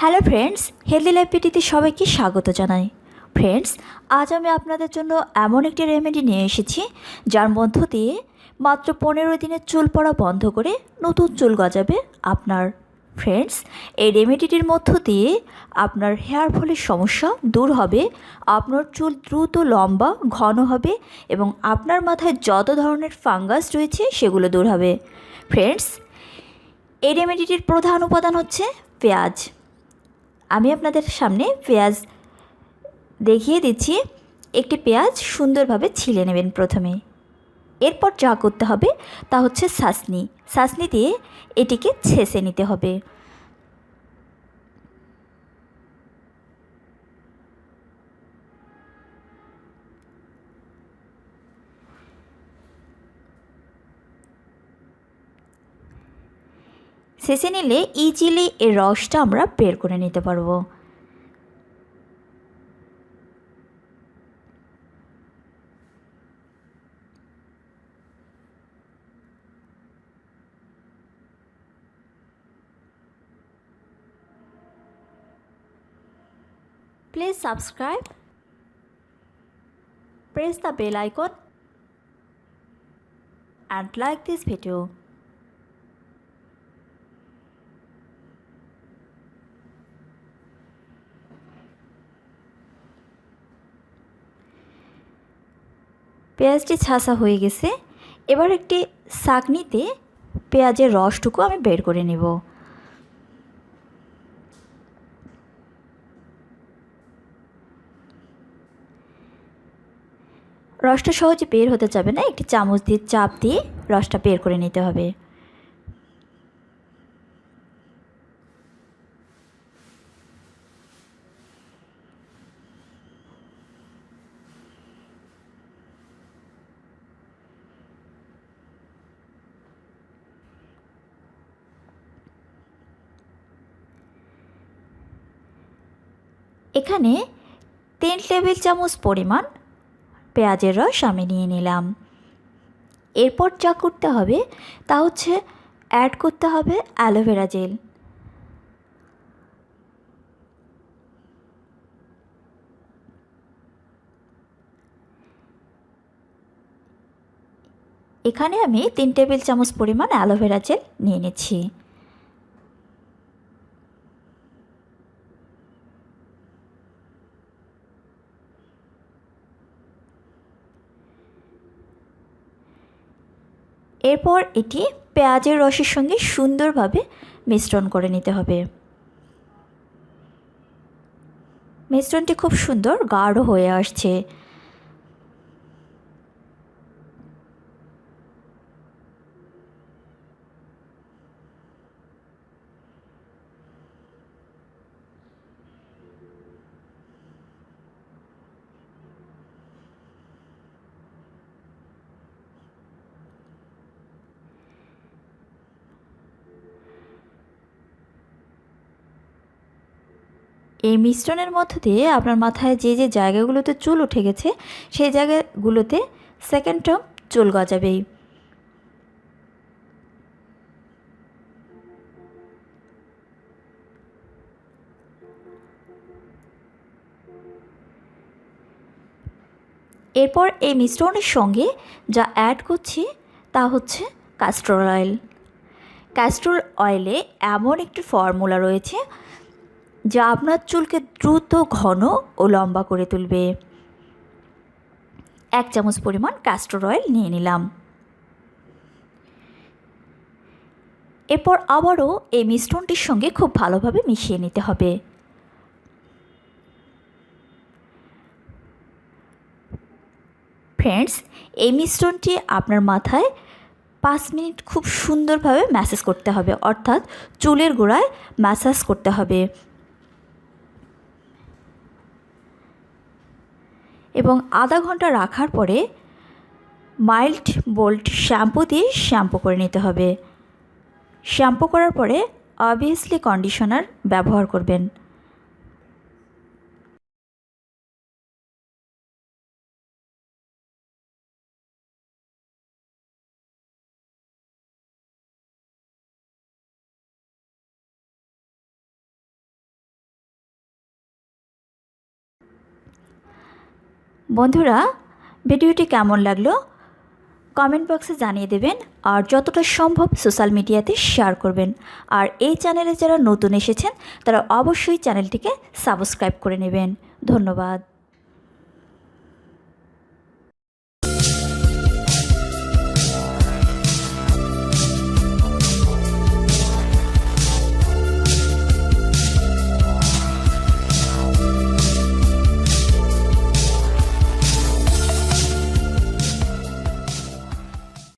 Hello friends healthy life পিটিতে সবাইকে স্বাগত জানাই। ফ্রেন্ডস, আজ আমি আপনাদের জন্য এমন একটি রেমেডি নিয়ে এসেছি, যার মধ্য দিয়ে মাত্র পনেরো দিনের চুল পড়া বন্ধ করে নতুন চুল গজাবে আপনার। ফ্রেন্ডস, এই রেমেডিটির মধ্য দিয়ে আপনার হেয়ার ফলের সমস্যা দূর হবে, আপনার চুল দ্রুত লম্বা, ঘন হবে এবং আপনার মাথায় যত ধরনের ফাঙ্গাস রয়েছে সেগুলো দূর হবে। ফ্রেন্ডস, এই রেমেডিটির প্রধান উপাদান হচ্ছে পেঁয়াজ। আমি আপনাদের সামনে পেঁয়াজ দেখিয়ে দিচ্ছি। একটি পেঁয়াজ সুন্দরভাবে ছিলে নেবেন প্রথমে। এরপর যা করতে হবে তা হচ্ছে শাসনি। শাসনি দিয়ে এটিকে ছেঁচে নিতে হবে। শেষে নিলে ইজিলি এর রসটা আমরা বের করে নিতে পারব Please subscribe, press the bell icon and like this video. পেঁয়াজটি ছাসা হয়ে গেছে। এবার একটি শাকনিতে পেঁয়াজের রসটুকু আমি বের করে নেব। রসটা সহজে বের হতে যাবে না। একটি চামচ দিয়ে চাপ দিয়ে রসটা বের করে নিতে হবে। এখানে তিন টেবিল চামচ পরিমাণ পেঁয়াজের রস আমি নিয়ে নিলাম। এরপর যা করতে হবে তা হচ্ছে অ্যাড করতে হবে অ্যালোভেরা জেল এখানে আমি তিন টেবিল চামচ পরিমাণ অ্যালোভেরা জেল নিয়ে নিচ্ছি। এরপর এটি পেঁয়াজের রসের সঙ্গে সুন্দরভাবে মিশ্রণ করে নিতে হবে। মিশ্রণটি খুব সুন্দর গাঢ় হয়ে আসছে। এই মিশ্রণের মধ্য দিয়ে আপনার মাথায় যে যে জায়গাগুলোতে চুল উঠে গেছে, সেই জায়গাগুলোতে সেকেন্ড টার্ম চুল গজাবেই। এরপর এই মিশ্রণের সঙ্গে যা অ্যাড করছি, তা হচ্ছে ক্যাস্টর অয়েল ক্যাস্টর অয়েলে এমন একটি ফর্মুলা রয়েছে যা আপনার চুলকে দ্রুত ঘন ও লম্বা করে তুলবে। এক চামচ পরিমাণ ক্যাস্টর অয়েল নিয়ে নিলাম। এরপর আবারও এই মিশ্রণটির সঙ্গে খুব ভালোভাবে মিশিয়ে নিতে হবে। ফ্রেন্ডস এই মিশ্রণটি আপনার মাথায় পাঁচ মিনিট খুব সুন্দরভাবে ম্যাসেজ করতে হবে, অর্থাৎ চুলের গোড়ায় ম্যাসাজ করতে হবে। এবং আধা ঘণ্টা রাখার পরে মাইল্ড বোল্ট শ্যাম্পু দিয়ে শ্যাম্পু করে নিতে হবে। শ্যাম্পু করার পরে অবভিয়াসলি কন্ডিশনার ব্যবহার করবেন। বন্ধুরা, ভিডিওটি কেমন লাগল? কমেন্ট বক্সে জানিয়ে দেবেন আর যতটা সম্ভব সোশ্যাল মিডিয়াতে শেয়ার করবেন। আর এই চ্যানেলে যারা নতুন এসেছেন, তারা অবশ্যই চ্যানেলটিকে সাবস্ক্রাইব করে নেবেন। ধন্যবাদ।